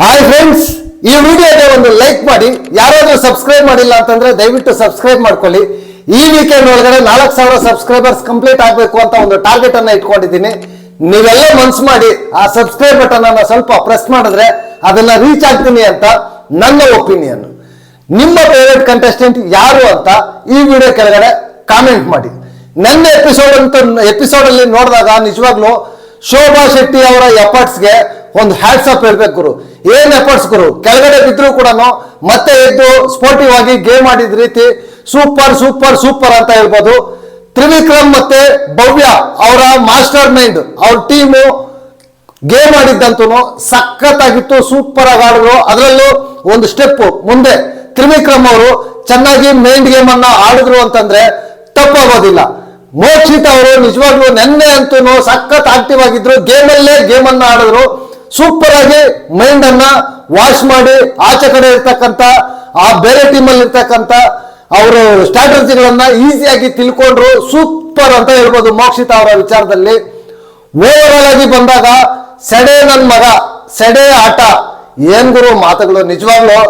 Hi friends ಈ ವಿಡಿಯೋಗೆ ಒಂದು ಲೈಕ್ ಮಾಡಿ, ಯಾರಾದರೂ ಸಬ್ಸ್ಕ್ರೈಬ್ ಮಾಡಿಲ್ಲ ಅಂತಂದ್ರೆ ದಯವಿಟ್ಟು ಸಬ್ಸ್ಕ್ರೈಬ್ ಮಾಡ್ಕೊಳ್ಳಿ. ಈ ವೀಕೆಂಡ್ ಒಳಗಡೆ ನಾಲ್ಕು ಸಾವಿರ ಸಬ್ಸ್ಕ್ರೈಬರ್ಸ್ ಕಂಪ್ಲೀಟ್ ಆಗಬೇಕು ಅಂತ ಒಂದು ಟಾರ್ಗೆಟ್ ಅನ್ನ ಇಟ್ಕೊಂಡಿದ್ದೀನಿ. ನೀವೆಲ್ಲ ಮನ್ಸು ಮಾಡಿ ಆ ಸಬ್ಸ್ಕ್ರೈಬ್ ಬಟನ್ ಅನ್ನ ಸ್ವಲ್ಪ ಪ್ರೆಸ್ ಮಾಡಿದ್ರೆ ಅದನ್ನ ರೀಚ್ ಆಗ್ತೀನಿ ಅಂತ ನನ್ನ ಒಪಿನಿಯನ್ ನಿಮ್ಮ ಫೇವರೇಟ್ ಕಂಟೆಸ್ಟೆಂಟ್ ಯಾರು ಅಂತ ಈ ವಿಡಿಯೋ ಕೆಳಗಡೆ ಕಾಮೆಂಟ್ ಮಾಡಿ. ನನ್ನ ಎಪಿಸೋಡ್ ಅಂತ ಎಪಿಸೋಡ್ ಅಲ್ಲಿ ನೋಡಿದಾಗ ನಿಜವಾಗ್ಲೂ ಶೋಭಾ ಶೆಟ್ಟಿ ಅವರ ಎಫರ್ಟ್ಸ್ಗೆ ಒಂದು ಹ್ಯಾಟ್ಸ್ ಅಪ್ ಹೇಳ್ಬೇಕು ಗುರು. ಏನ್ ಎಫರ್ಟ್ಸ್ ಗುರು? ಕೆಳಗಡೆ ಬಿದ್ರು ಕೂಡ ಮತ್ತೆ ಎದ್ದು ಸ್ಪೋರ್ಟಿವ್ ಆಗಿ ಗೇಮ್ ಆಡಿದ ರೀತಿ ಸೂಪರ್ ಸೂಪರ್ ಸೂಪರ್ ಅಂತ ಹೇಳ್ಬೋದು. ತ್ರಿವಿಕ್ರಮ್ ಮತ್ತೆ ಭವ್ಯ ಅವರ ಮಾಸ್ಟರ್ ಮೈಂಡ್ ಅವ್ರ ಟೀಮು ಗೇಮ್ ಆಡಿದ್ದಂತೂ ಸಖತ್ತಾಗಿತ್ತು ಸೂಪರ್ ಆಗಿ ಆಡಿದ್ರು. ಅದರಲ್ಲೂ ಒಂದು ಸ್ಟೆಪ್ ಮುಂದೆ ತ್ರಿವಿಕ್ರಮ್ ಅವರು ಚೆನ್ನಾಗಿ ಮೈಂಡ್ ಗೇಮ್ ಅನ್ನ ಆಡಿದ್ರು ಅಂತಂದ್ರೆ ತಪ್ಪಾಗೋದಿಲ್ಲ ಮೋಕ್ಷಿತ್ ಅವರು ನಿಜವಾಗ್ಲೂ ನೆನ್ನೆ ಅಂತೂ ಸಖತ್ ಆಕ್ಟಿವ್ ಆಗಿದ್ರು. ಗೇಮಲ್ಲೇ ಗೇಮ್ ಅನ್ನ ಆಡಿದ್ರು. ಸೂಪರ್ ಆಗಿ ಮೈಂಡ್ ಅನ್ನ ವಾಶ್ ಮಾಡಿ ಆಚೆ ಕಡೆ ಇರ್ತಕ್ಕಂಥ, ಆ ಬೇರೆ ಟೀಮಲ್ಲಿ ಇರ್ತಕ್ಕಂಥ ಅವರು ಸ್ಟ್ರಾಟಜಿಗಳನ್ನ ಈಸಿಯಾಗಿ ತಿಳ್ಕೊಂಡ್ರು ಸೂಪರ್ ಅಂತ ಹೇಳ್ಬೋದು ಮೋಕ್ಷಿತ ಅವರ ವಿಚಾರದಲ್ಲಿ. ಓವರಾಲ್ ಆಗಿ ಬಂದಾಗ ಸೆಡೆ ನನ್ ಮಗ, ಸೆಡೆ ಆಟ. ಏನ್ ಗುರು ಮಾತುಗಳು ನಿಜವಾಗ್ಲು?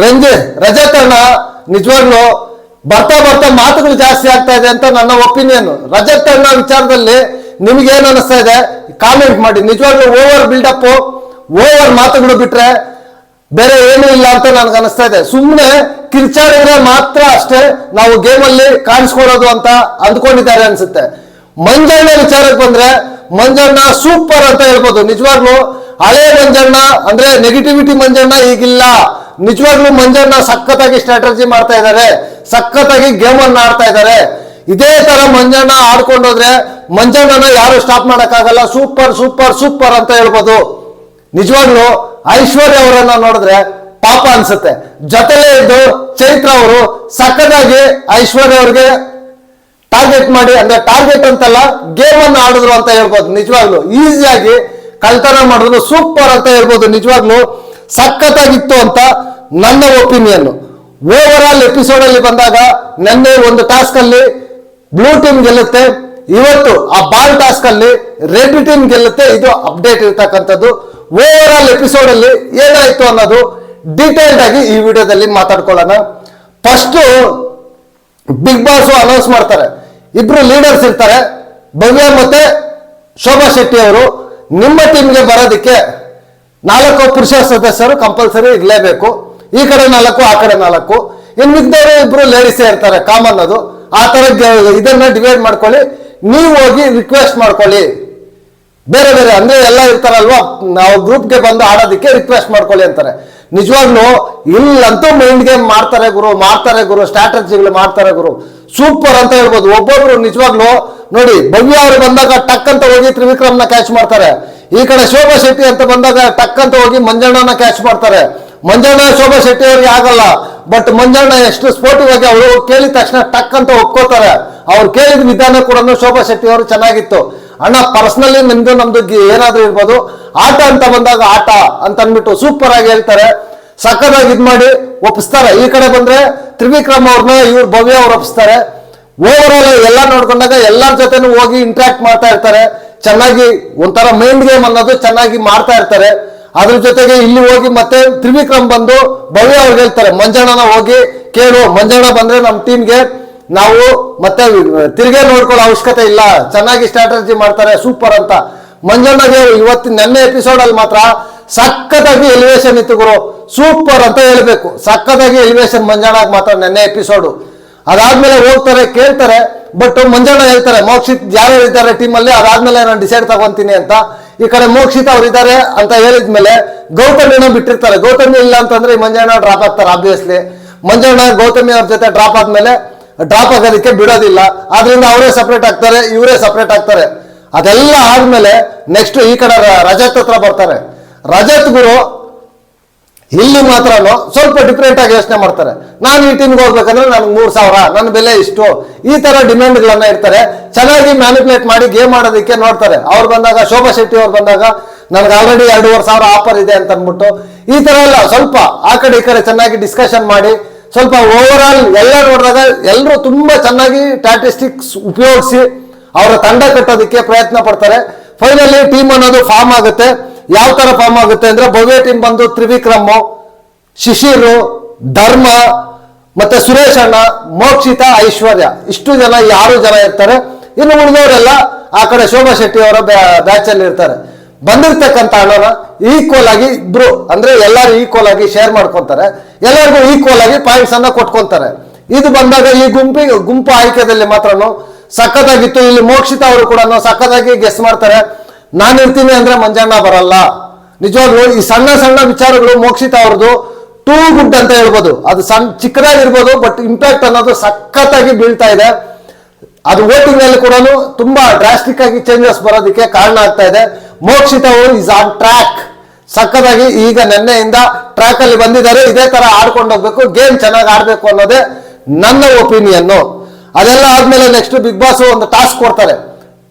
ರಂಜೆ ರಜತಣ್ಣ ನಿಜವಾಗ್ಲು ಬರ್ತಾ ಬರ್ತಾ ಮಾತುಗಳು ಜಾಸ್ತಿ ಆಗ್ತಾ ಇದೆ ಅಂತ ನನ್ನ ಒಪಿನಿಯನ್ ರಜತಣ್ಣ ವಿಚಾರದಲ್ಲಿ ನಿಮ್ಗೆ ಏನ್ ಅನಿಸ್ತಾ ಇದೆ? ಕಾಮೆಂಟ್ ಮಾಡಿ. ನಿಜವಾಗ್ಲೂ ಓವರ್ ಬಿಲ್ಡಪ್ ಓವರ್ ಮಾತುಗಳು ಬಿಟ್ರೆ ಬೇರೆ ಏನೂ ಇಲ್ಲ ಅಂತ ನನಗೆ ಅನಿಸ್ತಾ ಇದೆ. ಸುಮ್ಮನೆ ಕಿರ್ಚಾಡಿದ್ರೆ ಮಾತ್ರ ಅಷ್ಟೇ ನಾವು ಗೇಮಲ್ಲಿ ಕಾಣಿಸ್ಕೊಳ್ಳೋದು ಅಂತ ಅಂದ್ಕೊಂಡಿದ್ದಾರೆ ಅನ್ಸುತ್ತೆ. ಮಂಜಣ್ಣ ವಿಚಾರಕ್ಕೆ ಬಂದ್ರೆ ಮಂಜಣ್ಣ ಸೂಪರ್ ಅಂತ ಹೇಳ್ಬೋದು. ನಿಜವಾಗ್ಲೂ ಹಳೆ ಮಂಜಣ್ಣ ಅಂದ್ರೆ ನೆಗೆಟಿವಿಟಿ ಮಂಜಣ್ಣ ಈಗಿಲ್ಲ. ನಿಜವಾಗ್ಲೂ ಮಂಜಣ್ಣ ಸಖತ್ತಾಗಿ ಸ್ಟ್ರಾಟಜಿ ಮಾಡ್ತಾ ಇದ್ದಾರೆ. ಸಖತ್ತಾಗಿ ಗೇಮ್ ಅನ್ನ ಆಡ್ತಾ ಇದ್ದಾರೆ. ಇದೇ ತರ ಮಂಜಣ್ಣ ಆಡ್ಕೊಂಡೋದ್ರೆ ಮಂಜಣ್ಣನ ಯಾರು ಸ್ಟಾಪ್ ಮಾಡೋಕ್ಕಾಗಲ್ಲ? ಸೂಪರ್ ಸೂಪರ್ ಸೂಪರ್ ಅಂತ ಹೇಳ್ಬೋದು. ನಿಜವಾಗ್ಲೂ ಐಶ್ವರ್ಯ ಅವರನ್ನ ನೋಡಿದ್ರೆ ಪಾಪ ಅನ್ಸುತ್ತೆ. ಜೊತೆಲೇ ಇದ್ದು ಚೈತ್ರ ಅವರು ಸಕ್ಕದಾಗಿ ಐಶ್ವರ್ಯ ಅವ್ರಿಗೆ ಟಾರ್ಗೆಟ್ ಮಾಡಿ, ಅಂದ್ರೆ ಟಾರ್ಗೆಟ್ ಅಂತಲ್ಲ ಗೇಮ್ ಅನ್ನು ಆಡಿದ್ರು ಅಂತ ಹೇಳ್ಬೋದು. ನಿಜವಾಗ್ಲು ಈಸಿಯಾಗಿ ಕಳ್ತನ ಮಾಡಿದ್ರು ಸೂಪರ್ ಅಂತ ಹೇಳ್ಬೋದು. ನಿಜವಾಗ್ಲು ಸಖತ್ತಾಗಿತ್ತು ಅಂತ ನನ್ನ ಒಪಿನಿಯನ್ ಓವರ್ ಆಲ್ ಎಪಿಸೋಡ್ ಅಲ್ಲಿ ಬಂದಾಗ, ನೆನ್ನೆ ಒಂದು ಟಾಸ್ಕ್ ಅಲ್ಲಿ ಬ್ಲೂ ಟೀಮ್ ಗೆಲ್ಲುತ್ತೆ. ಇವತ್ತು ಆ ಬಾಲ್ ಟಾಸ್ಕ್ ಅಲ್ಲಿ ರೆಡ್ ಟೀಮ್ ಗೆಲ್ಲುತ್ತೆ. ಇದು ಅಪ್ಡೇಟ್ ಇರ್ತಕ್ಕಂಥದ್ದು. ಓವರ್ ಆಲ್ ಎಪಿಸೋಡ್ ಅಲ್ಲಿ ಏನಾಯ್ತು ಅನ್ನೋದು ಡೀಟೇಲ್ಡ್ ಆಗಿ ಈ ವಿಡಿಯೋದಲ್ಲಿ ಮಾತಾಡ್ಕೊಳ್ಳೋಣ. ಫಸ್ಟ್ ಬಿಗ್ ಬಾಸ್ ಅನೌನ್ಸ್ ಮಾಡ್ತಾರೆ. ಇಬ್ರು ಲೀಡರ್ಸ್ ಇರ್ತಾರೆ. ಭವ್ಯ ಮತ್ತೆ ಶೋಭಾ ಶೆಟ್ಟಿ ಅವರು. ನಿಮ್ಮ ಟೀಮ್ಗೆ ಬರೋದಕ್ಕೆ ನಾಲ್ಕು ಪುರುಷ ಸದಸ್ಯರು ಕಂಪಲ್ಸರಿ ಇರಲೇಬೇಕು. ಈ ಕಡೆ ನಾಲ್ಕು, ಆ ಕಡೆ ನಾಲ್ಕು. ಇನ್ನು ಮಿಕ್ದವರು ಇಬ್ರು ಲೇಡೀಸೇ ಇರ್ತಾರೆ. ಕಾಮನ್ ಅದು. ಆ ತರ ಇದನ್ನ ಡಿವೈಡ್ ಮಾಡ್ಕೊಳ್ಳಿ. ನೀವು ಹೋಗಿ ರಿಕ್ವೆಸ್ಟ್ ಮಾಡ್ಕೊಳ್ಳಿ. ಬೇರೆ ಬೇರೆ, ಅಂದ್ರೆ ಎಲ್ಲ ಇರ್ತಾರಲ್ವಾ? ನಾವು ಗ್ರೂಪ್ಗೆ ಬಂದು ಆಡೋದಕ್ಕೆ ರಿಕ್ವೆಸ್ಟ್ ಮಾಡ್ಕೊಳ್ಳಿ ಅಂತಾರೆ. ನಿಜವಾಗ್ಲೂ ಇಲ್ಲಂತೂ ಮೈಂಡ್ ಗೇಮ್ ಮಾಡ್ತಾರೆ ಗುರು ಮಾಡ್ತಾರೆ ಗುರು ಸ್ಟ್ರಾಟಜಿಗಳು ಮಾಡ್ತಾರೆ ಗುರು. ಸೂಪರ್ ಅಂತ ಹೇಳ್ಬೋದು. ಒಬ್ಬೊಬ್ರು ನಿಜವಾಗ್ಲೂ ನೋಡಿ, ಭವ್ಯ ಅವರು ಬಂದಾಗ ಟಕ್ ಅಂತ ಹೋಗಿ ತ್ರಿವಿಕ್ರಮ್ನ ಕ್ಯಾಚ್ ಮಾಡ್ತಾರೆ. ಈ ಕಡೆ ಶೋಭಾ ಶೆಟ್ಟಿ ಅಂತ ಬಂದಾಗ ಟಕ್ ಅಂತ ಹೋಗಿ ಮಂಜಣ್ಣನ ಕ್ಯಾಚ್ ಮಾಡ್ತಾರೆ. ಮಂಜಣ್ಣ, ಶೋಭಾ ಶೆಟ್ಟಿ ಅವ್ರಿಗೆ ಆಗಲ್ಲ. ಬಟ್ ಮಂಜಣ್ಣ ಎಷ್ಟು ಸ್ಪೋರ್ಟಿವ್ ಆಗಿ ಅವರು ಕೇಳಿದ ತಕ್ಷಣ ಟಕ್ ಅಂತ ಒಪ್ಕೋತಾರೆ. ಅವ್ರು ಕೇಳಿದ ವಿಧಾನ ಕೂಡ ಶೋಭಾ ಶೆಟ್ಟಿ ಅವರು ಚೆನ್ನಾಗಿತ್ತು. ಅಣ್ಣ ಪರ್ಸನಲಿ ನಿಮ್ದು, ನಮ್ದು ಏನಾದ್ರೂ ಇರ್ಬೋದು. ಆಟ ಅಂತ ಬಂದಾಗ ಆಟ ಅಂತ ಅಂದ್ಬಿಟ್ಟು ಸೂಪರ್ ಆಗಿ ಹೇಳ್ತಾರೆ. ಸಕ್ಕದಾಗಿ ಇದ್ ಮಾಡಿ ಒಪ್ಪಿಸ್ತಾರೆ ಈ ಕಡೆ ಬಂದ್ರೆ ತ್ರಿವಿಕ್ರಮ್ ಅವ್ರನ್ನ ಇವ್ರು ಭವ್ಯ ಅವ್ರು ಒಪ್ಪಿಸ್ತಾರೆ ಓವರ್ ಎಲ್ಲ ನೋಡ್ಕೊಂಡಾಗ ಎಲ್ಲರ ಜೊತೆನೂ ಹೋಗಿ ಇಂಟ್ರಾಕ್ಟ್ ಮಾಡ್ತಾ ಇರ್ತಾರೆ. ಚೆನ್ನಾಗಿ ಒಂಥರ ಮೈಂಡ್ ಗೇಮ್ ಅನ್ನೋದು ಚೆನ್ನಾಗಿ ಮಾಡ್ತಾ ಇರ್ತಾರೆ. ಅದ್ರ ಜೊತೆಗೆ ಇಲ್ಲಿ ಹೋಗಿ ಮತ್ತೆ ತ್ರಿವಿಕ್ರಮ್ ಬಂದು ಭವ್ಯ ಅವ್ರಿಗೆ ಹೇಳ್ತಾರೆ, ಮಂಜಣ್ಣನ ಹೋಗಿ ಕೇಳು, ಮಂಜಣ್ಣ ಬಂದ್ರೆ ನಮ್ಮ ಟೀಮ್ಗೆ ನಾವು ಮತ್ತೆ ತಿರ್ಗೆ ನೋಡ್ಕೊಳ್ಳೋ ಅವಶ್ಯಕತೆ ಇಲ್ಲ, ಚೆನ್ನಾಗಿ ಸ್ಟ್ರಾಟಜಿ ಮಾಡ್ತಾರೆ ಸೂಪರ್ ಅಂತ. ಮಂಜಣ್ಣಗೆ ಇವತ್ತಿನ ನೆನ್ನೆ ಎಪಿಸೋಡ್ ಅಲ್ಲಿ ಮಾತ್ರ ಸಕ್ಕತ್ತಾಗಿ ಎಲಿವೇಶನ್ ಇತ್ತು ಗುರು ಸೂಪರ್ ಅಂತ ಹೇಳ್ಬೇಕು. ಸಕ್ಕದಾಗಿ ಎಲಿವೇಶನ್ ಮಂಜಣ್ಣಗೆ ಮಾತ್ರ ನೆನ್ನೆ ಎಪಿಸೋಡು ಅದಾದ್ಮೇಲೆ ಹೋಗ್ತಾರೆ, ಕೇಳ್ತಾರೆ ಬಟ್ ಮಂಜಣ್ಣ ಹೇಳ್ತಾರೆ, ಮೋಕ್ಷಿತ್ ಯಾರ್ಯಾರು ಇದ್ದಾರೆ ಟೀಮಲ್ಲಿ ಅದಾದ್ಮೇಲೆ ನಾನು ಡಿಸೈಡ್ ತಗೊಂತೀನಿ ಅಂತ. ಈ ಕಡೆ ಮೋಕ್ಷಿತ ಅವ್ರು ಇದ್ದಾರೆ ಅಂತ ಹೇಳಿದ್ಮೇಲೆ ಗೌತಮಿನ ಬಿಟ್ಟಿರ್ತಾರೆ. ಗೌತಮಿ ಇಲ್ಲ ಅಂತಂದ್ರೆ ಈ ಮಂಜಣ್ಣ ಡ್ರಾಪ್ ಆಗ್ತಾರೆ ಆಬ್ವಿಯಸ್ಲಿ ಮಂಜಣ್ಣ, ಗೌತಮಿ ಅವ್ರ ಜೊತೆ ಡ್ರಾಪ್ ಆದ್ಮೇಲೆ ಡ್ರಾಪ್ ಆಗೋದಕ್ಕೆ ಬಿಡೋದಿಲ್ಲ. ಆದ್ರಿಂದ ಅವರೇ ಸಪ್ರೇಟ್ ಆಗ್ತಾರೆ, ಇವರೇ ಸಪ್ರೇಟ್ ಆಗ್ತಾರೆ. ಅದೆಲ್ಲ ಆದ್ಮೇಲೆ ನೆಕ್ಸ್ಟ್ ಈ ಕಡೆ ರಜತ್ ಹತ್ರ ಬರ್ತಾರೆ. ರಜತ್ ಗುರು ಇಲ್ಲಿ ಮಾತ್ರ ಸ್ವಲ್ಪ ಡಿಫ್ರೆಂಟ್ ಆಗಿ ಯೋಚನೆ ಮಾಡ್ತಾರೆ. ನಾನು ಈ ಟೀಮ್ಗೆ ಹೋಗ್ಬೇಕಂದ್ರೆ ನನಗೆ ಮೂರು ಸಾವಿರ, ನನ್ನ ಬೆಲೆ ಇಷ್ಟು. ಈ ತರ ಡಿಮ್ಯಾಂಡ್ಗಳನ್ನ ಇರ್ತಾರೆ ಚೆನ್ನಾಗಿ ಮ್ಯಾನಿಪುಲೇಟ್ ಮಾಡಿ ಗೇಮ್ ಆಡೋದಕ್ಕೆ ನೋಡ್ತಾರೆ. ಅವ್ರು ಬಂದಾಗ, ಶೋಭಾ ಶೆಟ್ಟಿ ಅವ್ರು ಬಂದಾಗ, ನನಗೆ ಆಲ್ರೆಡಿ ಎರಡೂವರೆ ಸಾವಿರ ಆಫರ್ ಇದೆ ಅಂತ ಅಂದ್ಬಿಟ್ಟು ಈ ತರ ಎಲ್ಲ ಸ್ವಲ್ಪ ಆ ಕಡೆ ಈ ಕಡೆ ಚೆನ್ನಾಗಿ ಡಿಸ್ಕಷನ್ ಮಾಡಿ, ಸ್ವಲ್ಪ ಓವರ್ ಆಲ್ ಎಲ್ಲ ನೋಡಿದಾಗ ಎಲ್ಲರೂ ತುಂಬಾ ಚೆನ್ನಾಗಿ ಸ್ಟಾಟಿಸ್ಟಿಕ್ಸ್ ಉಪಯೋಗಿಸಿ, ಅವರ ತಂಡ ಕಟ್ಟೋದಕ್ಕೆ ಪ್ರಯತ್ನ ಪಡ್ತಾರೆ. ಫೈನಲಿ ಟೀಮ್ ಅನ್ನೋದು ಫಾರ್ಮ್ ಆಗುತ್ತೆ. ಯಾವ ತರ ಫಾರ್ಮ್ ಆಗುತ್ತೆ ಅಂದ್ರೆ ಭವ್ಯ ಟೀಮ್ ಬಂದು ತ್ರಿವಿಕ್ರಮ್, ಶಿಶಿರು, ಧರ್ಮ, ಮತ್ತೆ ಸುರೇಶ್ ಅಣ್ಣ, ಮೋಕ್ಷಿತ, ಐಶ್ವರ್ಯ. ಇಷ್ಟು ಜನ, ಯಾರು ಜನ ಇರ್ತಾರೆ? ಇನ್ನು ಉಳಿದವರೆಲ್ಲ ಆ ಕಡೆ ಶೋಭಾ ಶೆಟ್ಟಿ ಅವರ ಬ್ಯಾಚ್ ಅಲ್ಲಿ ಇರ್ತಾರೆ. ಬಂದಿರ್ತಕ್ಕಂಥ ಹಣನ ಈಕ್ವಲ್ ಆಗಿ ಇಬ್ರು, ಅಂದ್ರೆ ಎಲ್ಲರೂ ಈಕ್ವಲ್ ಆಗಿ ಶೇರ್ ಮಾಡ್ಕೊಂತಾರೆ. ಎಲ್ಲರಿಗೂ ಈಕ್ವಲ್ ಆಗಿ ಪಾಯಿಂಟ್ಸ್ ಅನ್ನ ಕೊಟ್ಕೊಂತಾರೆ. ಇದು ಬಂದಾಗ ಈ ಗುಂಪಿ, ಗುಂಪು ಆಯ್ಕೆದಲ್ಲಿ ಮಾತ್ರನು, ಸಖತ್ತಾಗಿತ್ತು. ಇಲ್ಲಿ ಮೋಕ್ಷಿತ ಅವರು ಕೂಡ ಸಖತ್ತಾಗಿ ಗೆಸ್ ಮಾಡ್ತಾರೆ. ನಾನು ಇರ್ತೀನಿ ಅಂದ್ರೆ ಮಂಜಣ್ಣ ಬರಲ್ಲ. ನಿಜವಾಗ್ಲೂ ಈ ಸಣ್ಣ ಸಣ್ಣ ವಿಚಾರಗಳು ಮೋಕ್ಷಿತ ಅವ್ರದ್ದು ಟೂ ಗುಡ್ ಅಂತ ಹೇಳ್ಬೋದು. ಅದು ಸಣ್ಣ ಚಿಕ್ಕದಾಗಿರ್ಬೋದು ಬಟ್ ಇಂಪ್ಯಾಕ್ಟ್ ಅನ್ನೋದು ಸಖತ್ತಾಗಿ ಬೀಳ್ತಾ ಇದೆ. ಅದು ವೋಟಿಂಗ್ ಅಲ್ಲಿ ಕೂಡ ತುಂಬಾ ಡ್ರಾಸ್ಟಿಕ್ ಆಗಿ ಚೇಂಜಸ್ ಬರೋದಕ್ಕೆ ಕಾರಣ ಆಗ್ತಾ ಇದೆ. ಮೋಕ್ಷಿತ ಅವರು ಇಸ್ ಆನ್ ಟ್ರ್ಯಾಕ್ ಸಕ್ಕದಾಗಿ ಈಗ ನಿನ್ನೆಯಿಂದ ಟ್ರ್ಯಾಕ್ ಅಲ್ಲಿ ಬಂದಿದ್ದಾರೆ. ಇದೇ ತರ ಆಡ್ಕೊಂಡು ಹೋಗ್ಬೇಕು. ಗೇಮ್ ಚೆನ್ನಾಗಿ ಆಡ್ಬೇಕು ಅನ್ನೋದೇ ನನ್ನ ಒಪಿನಿಯನ್ ಅದೆಲ್ಲ ಆದ್ಮೇಲೆ ನೆಕ್ಸ್ಟ್ ಬಿಗ್ ಬಾಸ್ ಒಂದು ಟಾಸ್ಕ್ ಕೊಡ್ತಾರೆ.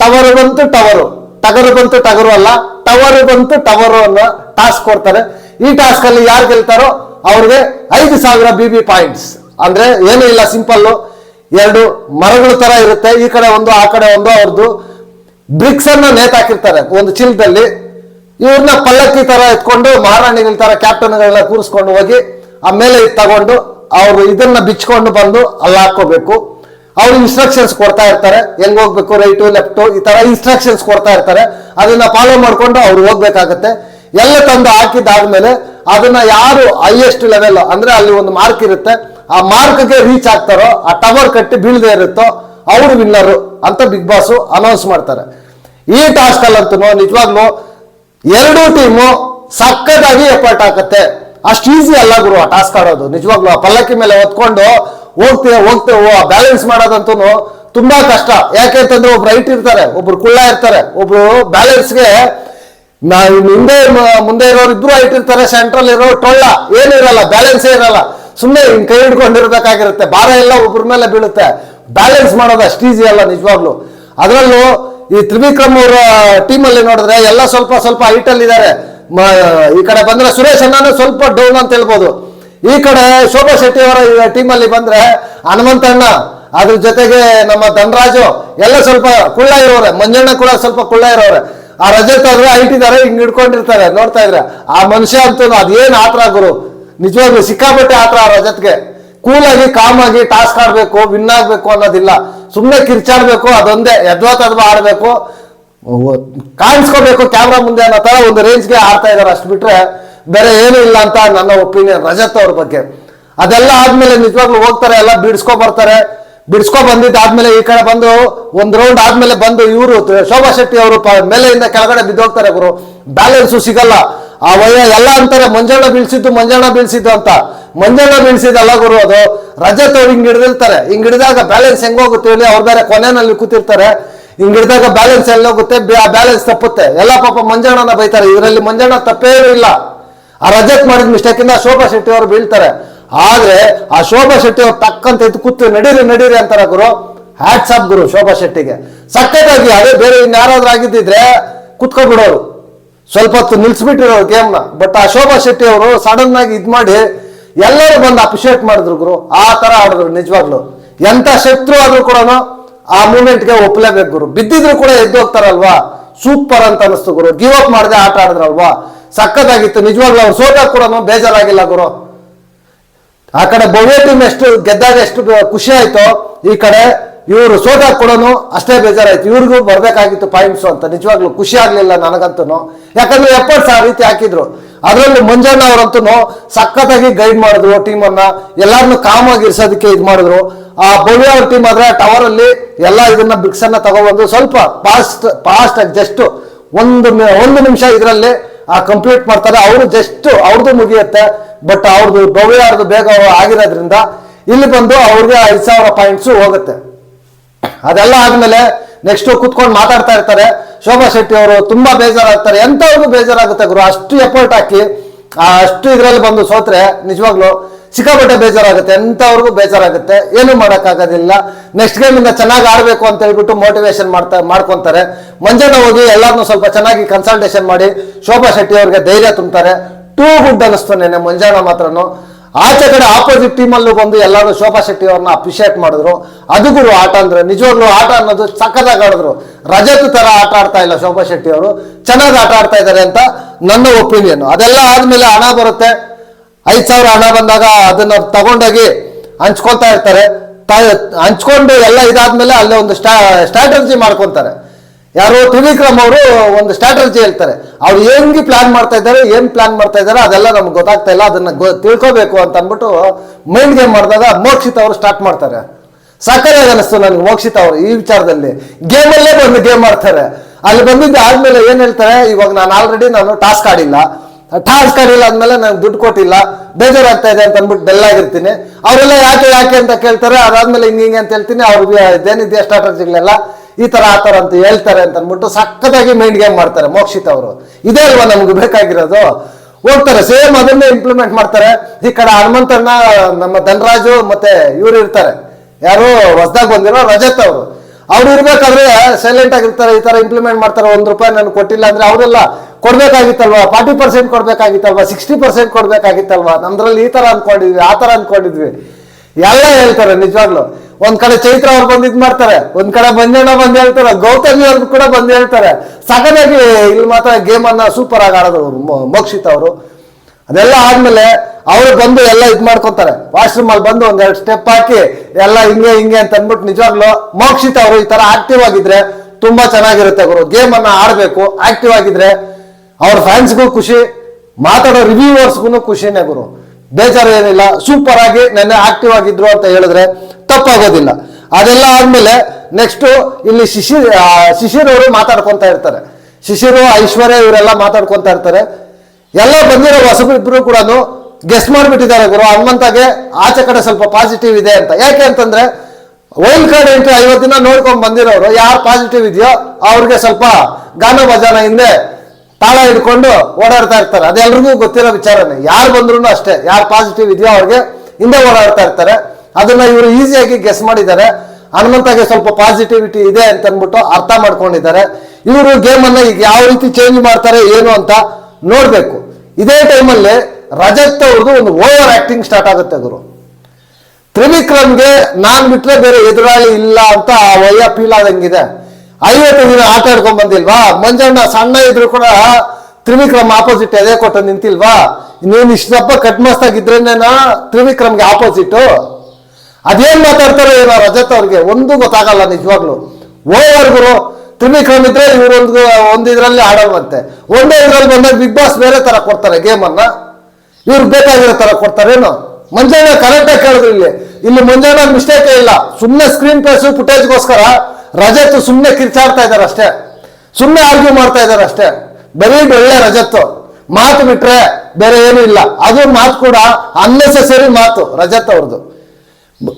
ಟವರ್ ಬಂತು, ಟವರು. ಟಗರು ಬಂತು ಟಗರು ಅಲ್ಲ, ಟವರು ಬಂತು ಟವರು ಅನ್ನೋ ಟಾಸ್ಕ್ ಕೊಡ್ತಾರೆ. ಈ ಟಾಸ್ಕ್ ಅಲ್ಲಿ ಯಾರು ಗೆಲ್ತಾರೋ ಅವ್ರಿಗೆ ಐದು ಸಾವಿರ ಬಿ ಬಿ ಪಾಯಿಂಟ್ಸ್ ಅಂದ್ರೆ ಏನೂ ಇಲ್ಲ ಸಿಂಪಲ್ ಎರಡು ಮರಗಳ ತರ ಇರುತ್ತೆ. ಈ ಕಡೆ ಒಂದು, ಆ ಕಡೆ ಒಂದು ಅವ್ರದ್ದು ಬ್ರಿಕ್ಸ್ ಅನ್ನ ನೇತಾಕಿರ್ತಾರೆ ಒಂದು ಚೀಲದಲ್ಲಿ ಇವ್ರನ್ನ ಪಲ್ಲಕ್ಕಿ ತರ ಎತ್ಕೊಂಡು, ಮಹಾರಾಣಿಗಳ ತರ ಕ್ಯಾಪ್ಟನ್ಗಳನ್ನ ಕೂರಿಸ್ಕೊಂಡು ಹೋಗಿ, ಆ ಮೇಲೆ ತಗೊಂಡು ಅವರು ಇದನ್ನ ಬಿಚ್ಕೊಂಡು ಬಂದು ಅಲ್ಲಿ ಹಾಕೋಬೇಕು ಅವ್ರು ಇನ್ಸ್ಟ್ರಕ್ಷನ್ಸ್ ಕೊಡ್ತಾ ಇರ್ತಾರೆ. ಹೆಂಗ್ ಹೋಗ್ಬೇಕು ರೈಟು ಲೆಫ್ಟು ಈ ತರ ಇನ್ಸ್ಟ್ರಕ್ಷನ್ಸ್ ಕೊಡ್ತಾ ಇರ್ತಾರೆ. ಅದನ್ನ ಫಾಲೋ ಮಾಡ್ಕೊಂಡು ಅವ್ರು ಹೋಗ್ಬೇಕಾಗತ್ತೆ. ಎಲ್ಲ ತಂದು ಹಾಕಿದ್ದಾದ್ಮೇಲೆ ಅದನ್ನ ಯಾರು ಹೈಯೆಸ್ಟ್ ಲೆವೆಲ್ ಅಂದ್ರೆ ಅಲ್ಲಿ ಒಂದು ಮಾರ್ಕ್ ಇರುತ್ತೆ. ಆ ಮಾರ್ಕ್ಗೆ ರೀಚ್ ಆಗ್ತಾರೋ, ಆ ಟವರ್ ಕಟ್ಟಿ ಬೀಳದೆ ಇರುತ್ತೋ, ಅವರು ವಿನ್ನರು ಅಂತ ಬಿಗ್ ಬಾಸ್ ಅನೌನ್ಸ್ ಮಾಡ್ತಾರೆ. ಈ ಟಾಸ್ಕ್ ಅಲ್ಲಂತೂ ನಿಜವಾಗ್ಲೂ ಎರಡೂ ಟೀಮು ಸಕ್ಕತ್ತಾಗಿ ಎಫರ್ಟ್ ಹಾಕತ್ತೆ. ಅಷ್ಟು ಈಸಿ ಅಲ್ಲ ಗುರು ಆ ಟಾಸ್ಕ್ ಆಡೋದು. ನಿಜವಾಗ್ಲೂ ಆ ಪಲ್ಲಕ್ಕಿ ಮೇಲೆ ಹೊತ್ಕೊಂಡು ಹೋಗ್ತೇವೆ ಹೋಗ್ತೇವೆ ಬ್ಯಾಲೆನ್ಸ್ ಮಾಡೋದಂತೂ ತುಂಬಾ ಕಷ್ಟ. ಯಾಕೆ ಅಂತಂದ್ರೆ ಒಬ್ರು ರೈಟ್ ಇರ್ತಾರೆ, ಒಬ್ರು ಕುಳ್ಳ ಇರ್ತಾರೆ, ಒಬ್ರು ಬ್ಯಾಲೆನ್ಸ್ಗೆ ನಾವು ಹಿಂದೆ ಮುಂದೆ ಇರೋರು ಇಬ್ರು ಹೈಟ್ ಇರ್ತಾರೆ ಸೆಂಟ್ರಲ್ ಇರೋ ಟೊಳ್ಳ ಏನಿರಲ್ಲ ಬ್ಯಾಲೆನ್ಸೇ ಇರಲ್ಲ. ಸುಮ್ಮನೆ ಹಿಂಗ್ ಕೈ ಹಿಡ್ಕೊಂಡಿರ್ಬೇಕಾಗಿರುತ್ತೆ ಭಾರ ಎಲ್ಲ ಒಬ್ರ ಮೇಲೆ ಬೀಳುತ್ತೆ. ಬ್ಯಾಲೆನ್ಸ್ ಮಾಡೋದು ಅಷ್ಟು ಈಸಿ ಅಲ್ಲ ನಿಜವಾಗ್ಲು. ಅದರಲ್ಲೂ ಈ ತ್ರಿವಿಕ್ರಮ್ ಅವರ ಟೀಮಲ್ಲಿ ನೋಡಿದ್ರೆ ಎಲ್ಲ ಸ್ವಲ್ಪ ಸ್ವಲ್ಪ ಹೈಟ್ ಅಲ್ಲಿ ಇದ್ದಾರೆ ಈ ಕಡೆ ಬಂದ್ರೆ ಸುರೇಶ್ ಅಣ್ಣನು ಸ್ವಲ್ಪ ಡೌನ್ ಅಂತ ಹೇಳ್ಬೋದು. ಈ ಕಡೆ ಶೋಭಾ ಶೆಟ್ಟಿ ಅವರ ಟೀಮಲ್ಲಿ ಬಂದ್ರೆ ಹನುಮಂತಣ್ಣ ಅದ್ರ ಜೊತೆಗೆ ನಮ್ಮ ಧನರಾಜು, ಎಲ್ಲ ಸ್ವಲ್ಪ ಕುಳ್ಳ ಇರೋರೆ, ಮಂಜಣ್ಣ ಕೂಡ ಸ್ವಲ್ಪ ಕುಳ್ಳ ಇರೋರೆ. ಆ ರಜತ್ ಆದ್ರೆ ಐಟಿದಾರೆ ಹಿಂಗ್ ಹಿಡ್ಕೊಂಡಿರ್ತಾರೆ, ನೋಡ್ತಾ ಇದ್ರೆ. ಆ ಮನುಷ್ಯ ಅಂತೂ ಅದೇನ್ ಆತರ ಗುರು. ನಿಜವಾಗ್ಲೂ ಸಿಕ್ಕಾಪಟ್ಟೆ ಆತರ ಆ ರಜತ್ಗೆ ಕೂಲಾಗಿ ಆಗಿ ಟಾಸ್ಕ್ ಆಡ್ಬೇಕು ವಿನ್ ಆಗ್ಬೇಕು ಅನ್ನೋದಿಲ್ಲ. ಸುಮ್ಮನೆ ಕಿರ್ಚಾಡ್ಬೇಕು, ಅದೊಂದೇ. ಯದ್ವಾ ತದ್ವಾ ಆಡ್ಬೇಕು. ಕಾಣಿಸ್ಕೋಬೇಕು ಕ್ಯಾಮ್ರಾ ಮುಂದೆ ಅನ್ನೋ ತರ ಒಂದು ರೇಂಜ್ಗೆ ಆಡ್ತಾ ಇದಾರೆ ಅಷ್ಟು ಬಿಟ್ರೆ. ಬೇರೆ ಏನು ಇಲ್ಲ ಅಂತ ನನ್ನ ಒಪಿನಿಯನ್ ರಜತ್ ಅವ್ರ ಬಗ್ಗೆ. ಅದೆಲ್ಲ ಆದ್ಮೇಲೆ ನಿಜವಾಗ್ಲೂ ಹೋಗ್ತಾರೆ, ಎಲ್ಲ ಬಿಡಿಸ್ಕೊ ಬರ್ತಾರೆ. ಬಿಡಿಸ್ಕೊ ಬಂದಿದ್ದಾದ್ಮೇಲೆ ಈ ಕಡೆ ಬಂದು, ಒಂದ್ ರೌಂಡ್ ಆದ್ಮೇಲೆ ಬಂದು ಇವರು, ಶೋಭಾ ಶೆಟ್ಟಿ ಅವರು ಮೇಲೆಯಿಂದ ಕೆಳಗಡೆ ಬಿದ್ದೋಗ್ತಾರೆ ಗುರು. ಬ್ಯಾಲೆನ್ಸು ಸಿಗಲ್ಲ. ಆ ವಯ ಎಲ್ಲ ಅಂತಾರೆ, ಮಂಜಣ್ಣ ಬೀಳ್ಸಿದ್ದು ಮಂಜಣ್ಣ ಬೀಳ್ಸಿದ್ದು ಅಂತ. ಮಂಜಣ್ಣ ಬೀಳ್ಸಿದಲ್ಲ ಗುರು ಅದು. ರಜತ್ ಅವ್ರು ಹಿಂಗ್ ಹಿಡಿದಿರ್ತಾರೆ. ಹಿಂಗ್ ಹಿಡಿದಾಗ ಬ್ಯಾಲೆನ್ಸ್ ಹೆಂಗೋಗುತ್ತೆ ಹೇಳಿ ಅವ್ರ ಬೇರೆ ಕೊನೆನಲ್ಲಿ ಕೂತಿರ್ತಾರೆ. ಹಿಂಗ್ ಹಿಡಿದಾಗ ಬ್ಯಾಲೆನ್ಸ್ ಎಲ್ಲೋಗುತ್ತೆ ಬ್ಯಾಲೆನ್ಸ್ ತಪ್ಪುತ್ತೆ. ಎಲ್ಲ ಪಾಪ ಮಂಜಣ್ಣನ ಬೈತಾರೆ. ಇದರಲ್ಲಿ ಮಂಜಣ್ಣ ತಪ್ಪೇ ಇಲ್ಲ ಆ ರಜತ್ ಮಾಡಿದ ಮಿಸ್ಟೇಕ್ ಶೋಭಾ ಶೆಟ್ಟಿ ಅವರು ಬೀಳ್ತಾರೆ. ಆದ್ರೆ ಆ ಶೋಭಾ ಶೆಟ್ಟಿ ಅವ್ರು ತಕ್ಕಂತ ಇದ್ದು ಕೂತು ನಡೀರಿ ನಡೀರಿ ಅಂತಾರ ಗುರು. ಹ್ಯಾಟ್ಸ್ ಆಫ್ ಗುರು ಶೋಭಾ ಶೆಟ್ಟಿಗೆ. ಸಕ್ಕತ್ತಾಗಿ ಅದೇ ಬೇರೆ ಇನ್ಯಾರಾದ್ರೂ ಆಗಿದ್ದಿದ್ರೆ ಕುತ್ಕೊಂಡ್ಬಿಡೋರು ಸ್ವಲ್ಪ ಹೊತ್ತು ನಿಲ್ಸ್ಬಿಟ್ಟಿರೋರು ಗೇಮ್ನ ಬಟ್ ಆ ಶೋಭಾ ಶೆಟ್ಟಿ ಅವರು ಸಡನ್ ಆಗಿ ಇದು ಮಾಡಿ ಎಲ್ಲರೂ ಬಂದು ಅಪ್ರಿಶಿಯೇಟ್ ಮಾಡಿದ್ರು ಗುರು. ಆ ತರ ಆಡಿದ್ರು ನಿಜವಾಗ್ಲು. ಎಂತ ಶತ್ರು ಆದ್ರೂ ಕೂಡ ಆ ಮೂಮೆಂಟ್ಗೆ ಒಪ್ಪಲೇಬೇಕು ಗುರು. ಬಿದ್ದಿದ್ರು ಕೂಡ ಎದ್ದು ಹೋಗ್ತಾರಲ್ವಾ? ಸೂಪರ್ ಅಂತ ಅನಿಸ್ತು ಗುರು. ಗಿವ್ ಅಪ್ ಮಾಡದೆ ಆಟ ಆಡಿದ್ರಲ್ವಾ? ಸಖತ್ತಾಗಿತ್ತು. ನಿಜವಾಗ್ಲೂ ಅವ್ರು ಸೋತಾಗ ಕೂಡ ಬೇಜಾರಾಗಿಲ್ಲ ಗುರು. ಆ ಕಡೆ ಭವ್ಯ ಟೀಮ್ ಎಷ್ಟು ಗೆದ್ದಾಗ ಎಷ್ಟು ಖುಷಿ ಆಯ್ತು, ಈ ಕಡೆ ಇವರು ಸೋತಾಗ ಕೂಡ ಅಷ್ಟೇ ಬೇಜಾರಾಯ್ತು. ಇವ್ರಿಗೂ ಬರ್ಬೇಕಾಗಿತ್ತು ಪಾಯಿಂಟ್ಸ್ ಅಂತ. ನಿಜವಾಗ್ಲೂ ಖುಷಿ ಆಗ್ಲಿಲ್ಲ ನನಗಂತೂ ಯಾಕಂದ್ರೆ ಎಫರ್ಟ್ಸ್ ಆ ರೀತಿ ಹಾಕಿದ್ರು. ಅದರಲ್ಲೂ ಮಂಜಣ್ಣ ಅವರಂತೂ ಸಖತ್ತಾಗಿ ಗೈಡ್ ಮಾಡಿದ್ರು ಟೀಮನ್ನ ಎಲ್ಲಾರನ್ನು ಆಗಿ ಇರ್ಸೋದಕ್ಕೆ ಇದು ಮಾಡಿದ್ರು. ಆ ಭವ್ಯ ಅವ್ರ ಟೀಮ್ ಆದ್ರೆ ಟವರ್ ಅಲ್ಲಿ ಎಲ್ಲ ಇದನ್ನ ಬಿಕ್ಸನ್ನ ಅನ್ನ ತಗೊಬಂದು ಸ್ವಲ್ಪ ಫಾಸ್ಟ್ ಫಾಸ್ಟ್ ಜಸ್ಟ್ ಒಂದು ಒಂದು ನಿಮಿಷ ಇದರಲ್ಲಿ ಆ ಕಂಪ್ಲೀಟ್ ಮಾಡ್ತಾರೆ. ಅವರು ಜಸ್ಟ್ ಅವ್ರದ್ದು ಮುಗಿಯುತ್ತೆ. ಬಟ್ ಅವ್ರದ್ದು ಭವ್ಯ ಅವ್ರದ್ದು ಬೇಗ ಆಗಿರೋದ್ರಿಂದ ಇಲ್ಲಿ ಬಂದು ಅವ್ರಿಗೆ ಐದು ಸಾವಿರ ಪಾಯಿಂಟ್ಸ್ ಹೋಗುತ್ತೆ. ಅದೆಲ್ಲ ಆದ್ಮೇಲೆ ನೆಕ್ಸ್ಟ್ ಕುತ್ಕೊಂಡು ಮಾತಾಡ್ತಾ ಇರ್ತಾರೆ. ಶೋಭಾ ಶೆಟ್ಟಿ ಅವರು ತುಂಬಾ ಬೇಜಾರಾಗ್ತಾರೆ. ಎಂತವ್ರಿಗೂ ಬೇಜಾರಾಗುತ್ತೆ ಗುರು? ಅಷ್ಟು ಎಫರ್ಟ್ ಹಾಕಿ ಅಷ್ಟು ಇದ್ರಲ್ಲಿ ಬಂದು ಸೋತ್ರೆ, ನಿಜವಾಗ್ಲು ಸಿಕ್ಕಾಪಟ್ಟೆ ಬೇಜಾರಾಗುತ್ತೆ, ಎಂಥವ್ರಿಗೂ ಬೇಜಾರಾಗುತ್ತೆ, ಏನು ಮಾಡೋಕ್ಕಾಗೋದಿಲ್ಲ. ನೆಕ್ಸ್ಟ್ ಗೇಮ್ ಇಂದ ಚೆನ್ನಾಗಿ ಆಡಬೇಕು ಅಂತ ಹೇಳ್ಬಿಟ್ಟು ಮೋಟಿವೇಶನ್ ಮಾಡ್ತಾ, ಮಾಡ್ಕೊತಾರೆ. ಮಂಜಾನ ಹೋಗಿ ಎಲ್ಲಾರನ್ನೂ ಸ್ವಲ್ಪ ಚೆನ್ನಾಗಿ ಕನ್ಸಲ್ಟೇಷನ್ ಮಾಡಿ, ಶೋಭಾ ಶೆಟ್ಟಿ ಅವ್ರಿಗೆ ಧೈರ್ಯ ತುಂಬ್ತಾರೆ. ಟೂ ಗುಡ್ ಅನಿಸ್ತು ನೆನೆ ಮಂಜಾನ ಮಾತ್ರನೂ. ಆಚೆ ಕಡೆ ಆಪೋಸಿಟ್ ಟೀಮಲ್ಲೂ ಬಂದು ಎಲ್ಲರೂ ಶೋಭಾ ಶೆಟ್ಟಿ ಅವ್ರನ್ನ ಅಪ್ರಿಷಿಯೇಟ್ ಮಾಡಿದ್ರು. ಅದು ಗುರು ಆಟ ಅಂದ್ರೆ, ನಿಜವಾಗ್ಲೂ ಆಟ ಅನ್ನೋದು ಸಕ್ಕದಾಗಿ ಆಡಿದ್ರು. ರಜತ್ ತರ ಆಟ ಆಡ್ತಾ ಇಲ್ಲ ಶೋಭಾ ಶೆಟ್ಟಿ ಅವರು. ಚೆನ್ನಾಗಿ ಆಟ ಆಡ್ತಾ ಇದ್ದಾರೆ ಅಂತ ನನ್ನ ಒಪಿನಿಯನ್ ಅದೆಲ್ಲ ಆದ್ಮೇಲೆ ಹಣ ಬರುತ್ತೆ. ಐದ್ ಸಾವಿರ ಹಣ ಬಂದಾಗ ಅದನ್ನ ತಗೊಂಡೋಗಿ ಹಂಚ್ಕೊತಾ ಇರ್ತಾರೆ. ಹಂಚ್ಕೊಂಡು ಎಲ್ಲ ಇದಾದ್ಮೇಲೆ ಅಲ್ಲೇ ಒಂದು ಸ್ಟಾ ಸ್ಟ್ರಾಟಜಿ ಮಾಡ್ಕೊತಾರೆ. ಯಾರು ತ್ರಿವಿಕ್ರಮ್ ಅವರು ಒಂದು ಸ್ಟ್ರಾಟಜಿ ಹೇಳ್ತಾರೆ. ಅವ್ರು ಹೆಂಗೆ ಪ್ಲಾನ್ ಮಾಡ್ತಾ ಇದ್ದಾರೆ, ಏನ್ ಪ್ಲಾನ್ ಮಾಡ್ತಾ ಇದ್ದಾರೆ ಅದೆಲ್ಲ ನಮ್ಗೆ ಗೊತ್ತಾಗ್ತಾ ಇಲ್ಲ. ಅದನ್ನ ತಿಳ್ಕೊಬೇಕು ಅಂತ ಅಂದ್ಬಿಟ್ಟು ಮೈಂಡ್ ಗೇಮ್ ಮಾಡಿದಾಗ ಮೋಕ್ಷಿತ ಅವರು ಸ್ಟಾರ್ಟ್ ಮಾಡ್ತಾರೆ. ಸಕ್ಕರೆಯಾಗಿ ಅನಿಸ್ತು ನನಗೆ ಮೋಕ್ಷಿತ ಅವರು ಈ ವಿಚಾರದಲ್ಲಿ. ಗೇಮಲ್ಲೇ ಬಂದು ಗೇಮ್ ಮಾಡ್ತಾರೆ ಅಲ್ಲಿ ಬಂದಿದ್ದು ಆದ್ಮೇಲೆ ಏನ್ ಹೇಳ್ತಾರೆ, ಇವಾಗ ನಾನು ಆಲ್ರೆಡಿ ನಾನು ಟಾಸ್ಕ್ ಆಡಿಲ್ಲ. ಟಾಸ್ಕ್ ಇಲ್ಲ ಅಂದ್ಮೇಲೆ ನಂಗೆ ದುಡ್ಡು ಕೊಟ್ಟಿಲ್ಲ, ಬೇಜಾರಾಗ್ತಾ ಇದೆ ಅಂತ ಅಂದ್ಬಿಟ್ಟು ಬೆಲ್ ಆಗಿರ್ತೀನಿ. ಅವರೆಲ್ಲ ಯಾಕೆ ಯಾಕೆ ಅಂತ ಕೇಳ್ತಾರೆ, ಅದಾದ್ಮೇಲೆ ಹಿಂಗೆ ಹಿಂಗೆ ಅಂತ ಹೇಳ್ತೀನಿ ಅವ್ರಿಗೆ ಇದೇನಿದೆ ಸ್ಟ್ರಾಟಜಿಗಳೆಲ್ಲ ಈ ತರ, ಆ ತರ ಅಂತ ಹೇಳ್ತಾರೆ ಅಂತ ಅಂದ್ಬಿಟ್ಟು ಸಕ್ಕತ್ತಾಗಿ ಮೈಂಡ್ ಗೇಮ್ ಮಾಡ್ತಾರೆ, ಮೋಕ್ಷಿತ್ ಅವರು. ಇದೇ ಅಲ್ವಾ ನಮ್ಗೆ ಬೇಕಾಗಿರೋದು? ಹೋಗ್ತಾರೆ, ಸೇಮ್ ಅದನ್ನೇ ಇಂಪ್ಲಿಮೆಂಟ್ ಮಾಡ್ತಾರೆ. ಈ ಕಡೆ ಹನುಮಂತಣ್ಣ ನಮ್ಮ ಧನರಾಜು ಮತ್ತೆ ಇವ್ರು ಇರ್ತಾರೆ. ಯಾರು ಹೊಸದಾಗಿ ಬಂದಿರೋ ರಜತ್ ಅವರು. ಅವ್ರು ಇರ್ಬೇಕಾದ್ರೆ ಸೈಲೆಂಟ್ ಆಗಿರ್ತಾರೆ, ಈ ತರ ಇಂಪ್ಲಿಮೆಂಟ್ ಮಾಡ್ತಾರೆ, ಒಂದ್ ರೂಪಾಯಿ ನಾನು ಕೊಟ್ಟಿಲ್ಲ ಅಂದ್ರೆ ಅವರೆಲ್ಲ ಕೊಡ್ಬೇಕಾಗಿತ್ತಲ್ವಾ? ಫಾರ್ಟಿ ಪರ್ಸೆಂಟ್ ಕೊಡ್ಬೇಕಾಗಿತ್ತಲ್ವಾ? ಸಿಕ್ಸ್ಟಿ ಪರ್ಸೆಂಟ್ ಕೊಡ್ಬೇಕಾಗಿತ್ತಲ್ವಾ? ನಮ್ದ್ರಲ್ಲಿ ಈ ತರ ಅನ್ಕೊಂಡಿದ್ವಿ, ಆ ತರ ಅನ್ಕೊಂಡಿದ್ವಿ. ಎಲ್ಲ ಹೇಳ್ತಾರೆ, ನಿಜವಾಗ್ಲು. ಒಂದ್ ಕಡೆ ಚೈತ್ರ ಅವ್ರು ಬಂದ್ ಇದ್ ಮಾಡ್ತಾರೆ, ಒಂದ್ ಕಡೆ ಮಂಜಣ್ಣ ಬಂದ್ ಹೇಳ್ತಾರೆ, ಗೌತಮಿ ಅವ್ರು ಕೂಡ ಬಂದ್ ಹೇಳ್ತಾರೆ. ಸಗದಾಗಿ ಇಲ್ಲಿ ಮಾತ್ರ ಗೇಮ್ ಅನ್ನ ಸೂಪರ್ ಆಗಿ ಆಡೋದು ಮೋಕ್ಷಿತ್ ಅವರು. ಅದೆಲ್ಲ ಆದ್ಮೇಲೆ ಅವ್ರು ಬಂದು ಎಲ್ಲ ಇದ್ ಮಾಡ್ಕೊತಾರೆ. ವಾಶ್ರೂಮ್ ಅಲ್ಲಿ ಬಂದು ಒಂದೆರಡು ಸ್ಟೆಪ್ ಹಾಕಿ ಎಲ್ಲ ಹಿಂಗೆ ಹಿಂಗೆ ಅಂತ ಅಂದ್ಬಿಟ್ಟು ನಿಜವಾಗ್ಲು ಮೋಕ್ಷಿತ್ ಅವರು ಈ ತರ ಆಕ್ಟಿವ್ ಆಗಿದ್ರೆ ತುಂಬಾ ಚೆನ್ನಾಗಿರುತ್ತೆ ಗುರು. ಗೇಮ್ ಅನ್ನ ಆಡ್ಬೇಕು ಆಕ್ಟಿವ್ ಆಗಿದ್ರೆ ಅವ್ರ ಫ್ಯಾನ್ಸ್ಗೂ ಖುಷಿ, ಮಾತಾಡೋ ರಿವ್ಯೂವರ್ಸ್ಗೂ ಖುಷಿನೇ ಗುರು. ಬೇಜಾರು ಏನಿಲ್ಲ ಸೂಪರ್ ಆಗಿ ನೆನ್ನೆ ಆಕ್ಟಿವ್ ಆಗಿದ್ರು ಅಂತ ಹೇಳಿದ್ರೆ ತಪ್ಪಾಗೋದಿಲ್ಲ. ಅದೆಲ್ಲ ಆದ್ಮೇಲೆ ನೆಕ್ಸ್ಟ್ ಇಲ್ಲಿ ಶಿಶಿರ್ ಶಿಶಿರ್ ಅವರು ಮಾತಾಡ್ಕೊಂತ ಇರ್ತಾರೆ. ಶಿಶಿರು, ಐಶ್ವರ್ಯ ಇವರೆಲ್ಲ ಮಾತಾಡ್ಕೊಂತ ಇರ್ತಾರೆ. ಎಲ್ಲ ಬಂದಿರೋ ಹೊಸಬಿಬ್ರು ಕೂಡ ಗೆಸ್ ಮಾಡಿಬಿಟ್ಟಿದ್ದಾರೆ ಗುರು. ಹನುಮಂತಗೆ ಆಚೆ ಕಡೆ ಸ್ವಲ್ಪ ಪಾಸಿಟಿವ್ ಇದೆ ಅಂತ. ಯಾಕೆ ಅಂತಂದ್ರೆ ವೈಲ್ಡ್ ಕಾರ್ಡ್ ಎಂಟ್ರಿ ಐವತ್ತು ದಿನ ನೋಡ್ಕೊಂಡ್ ಬಂದಿರೋರು, ಯಾರು ಪಾಸಿಟಿವ್ ಇದೆಯೋ ಅವ್ರಿಗೆ ಸ್ವಲ್ಪ ಗಾನ ಭಜನ ಹಿಂದೆ ತಾಳ ಹಿಡ್ಕೊಂಡು ಓಡಾಡ್ತಾ ಇರ್ತಾರೆ. ಅದೆಲ್ಲರಿಗೂ ಗೊತ್ತಿರೋ ವಿಚಾರನೇ. ಯಾರು ಬಂದ್ರು ಅಷ್ಟೇ. ಯಾರು ಪಾಸಿಟಿವ್ ಇದೆಯೋ ಅವ್ರಿಗೆ ಹಿಂದೆ ಓಡಾಡ್ತಾ ಇರ್ತಾರೆ. ಅದನ್ನ ಇವರು ಈಸಿಯಾಗಿ ಗೆಸ್ ಮಾಡಿದ್ದಾರೆ. ಹನುಮಂತಗೆ ಸ್ವಲ್ಪ ಪಾಸಿಟಿವಿಟಿ ಇದೆ ಅಂತ ಅಂದ್ಬಿಟ್ಟು ಅರ್ಥ ಮಾಡ್ಕೊಂಡಿದ್ದಾರೆ. ಇವರು ಗೇಮ್ ಅನ್ನ ಈಗ ಯಾವ ರೀತಿ ಚೇಂಜ್ ಮಾಡ್ತಾರೆ, ಏನು ಅಂತ ನೋಡ್ಬೇಕು. ಇದೇ ಟೈಮಲ್ಲಿ ರಜತ್ ಅವ್ರದ್ದು ಒಂದು ಓವರ್ ಆಕ್ಟಿಂಗ್ ಸ್ಟಾರ್ಟ್ ಆಗುತ್ತೆ ಗುರು. ತ್ರಿವಿಕ್ರಮ್ಗೆ ನಾನ್ ಬಿಟ್ರೆ ಬೇರೆ ಎದುರಾಳಿ ಇಲ್ಲ ಅಂತ ಆ ವಯ್ಯ ಫೀಲ್ ಆದಂಗಿದೆ. ಐವತ್ತು ದಿನ ಆಟ ಆಡ್ಕೊಂಡ್ ಬಂದಿಲ್ವಾ? ಮಂಜಣ್ಣ ಸಣ್ಣ ಇದ್ರು ಕೂಡ ತ್ರಿವಿಕ್ರಮ್ ಆಪೋಸಿಟ್ ಎದೆ ಕೊಟ್ಟು ನಿಂತಿಲ್ವಾ? ನೀನ್ ಇಷ್ಟಪ್ಪ ಕಟ್ ಮಸ್ತಾಗಿದ್ರೇನೇನ ತ್ರಿವಿಕ್ರಮ್ಗೆ ಆಪೋಸಿಟ್ ಅದೇನ್ ಮಾತಾಡ್ತಾರೆ ಏನೋ ರಜತ್ ಅವ್ರಿಗೆ, ಒಂದು ಗೊತ್ತಾಗಲ್ಲ ನಿಜವಾಗ್ಲು. ಓವರ್ ಗುರು, ತ್ರಿವಿಕ್ರಮ್ ಇದ್ರೆ ಇವ್ರೊಂದು ಒಂದು ಇದ್ರಲ್ಲಿ ಆಡಲ್ವಂತೆ. ಒಂದೇ ಇದ್ರಲ್ಲಿ ಬಂದಾಗ ಬಿಗ್ ಬಾಸ್ ಬೇರೆ ತರ ಕೊಡ್ತಾರೆ ಗೇಮ್ ಅನ್ನ ಇವ್ರಿಗೆ ಬೇಕಾಗಿರೋ ತರ ಕೊಡ್ತಾರೇನು? ಕರೆಕ್ಟ್ ಆಗಿ ಕೇಳಿದ್ರು ಇಲ್ಲಿ. ಇಲ್ಲಿ ಮಂಜಣ್ಣ ಮಿಸ್ಟೇಕ್ ಇಲ್ಲ. ಸುಮ್ಮನೆ ಸ್ಕ್ರೀನ್ ಪ್ಲೇಸ್ ಫುಟೇಜ್ಗೋಸ್ಕರ ರಜತ್ ಸುಮ್ಮನೆ ಕಿರ್ಚಾಡ್ತಾ ಇದ್ದಾರೆ ಅಷ್ಟೇ. ಸುಮ್ಮನೆ ಆರ್ಗ್ಯೂ ಮಾಡ್ತಾ ಇದ್ದಾರೆ ಅಷ್ಟೇ. ಬರೀ ಒಳ್ಳೆ ರಜತ್ ಮಾತು ಬಿಟ್ರೆ ಬೇರೆ ಏನು ಇಲ್ಲ. ಅದು ಮಾತು ಕೂಡ ಅನ್ನೆಸೆಸರಿ ಮಾತು, ರಜತ್ ಅವ್ರದ್ದು